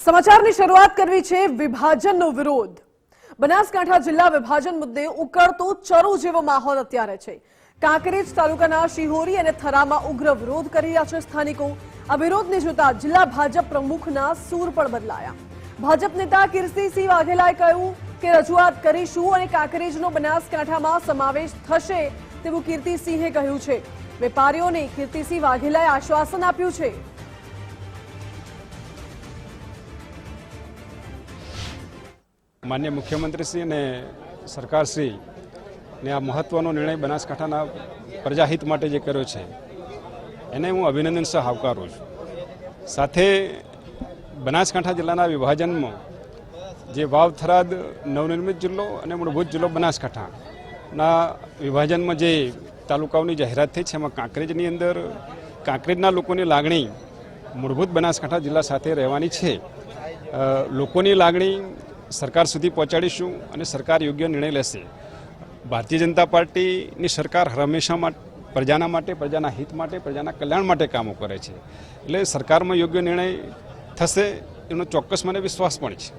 સમાચારની શરૂઆત કરવી છે વિભાજનનો વિરોધ. બનાસકાંઠા જિલ્લા વિભાજન મુદ્દે ઉકળતો ચરો જેવો માહોલ અત્યારે છે. કાંકરેજ તાલુકાના શિહોરી અને થરામાં ઉગ્ર વિરોધ કરી રહ્યા છે સ્થાનિકો. આ વિરોધને જોતા જિલ્લા ભાજપ પ્રમુખના સૂર પણ બદલાયા. ભાજપ નેતા કીર્તિસિંહ વાઘેલાએ કહ્યું કે રજૂઆત કરીશું અને કાંકરેજનો બનાસકાંઠામાં સમાવેશ થશે તેવું કીર્તિસિંહે કહ્યું છે. વેપારીઓને કીર્તિસિંહ વાઘેલાએ આશ્વાસન આપ્યું છે. માન્ય મુખ્યમંત્રીશ્રી અને સરકારશ્રી ને આ મહત્વનો નિર્ણય બનાસકાંઠાના પ્રજાહિત માટે જે કર્યો છે, એને હું અભિનંદન સહ આવકારું છું. સાથે બનાસકાંઠા જિલ્લાના વિભાજનમાં જે વાવ થરાદ નવનિર્મિત જિલ્લો અને મૂળભૂત જિલ્લો બનાસકાંઠાના વિભાજનમાં જે તાલુકાઓની જાહેરાત થઈ છે, એમાં કાંકરેજની અંદર કાંકરેજના લોકોની લાગણી મૂળભૂત બનાસકાંઠા જિલ્લા સાથે રહેવાની છે. લોકોની લાગણી સરકાર સુધી પહોંચાડીશું અને સરકાર યોગ્ય નિર્ણય લેશે. ભારતીય જનતા પાર્ટીની સરકાર હંમેશા પ્રજાના માટે, પ્રજાના હિત માટે, પ્રજાના કલ્યાણ માટે કામો કરે છે. એટલે સરકારમાં યોગ્ય નિર્ણય થશે એનો ચોક્કસ મને વિશ્વાસ પણ છે.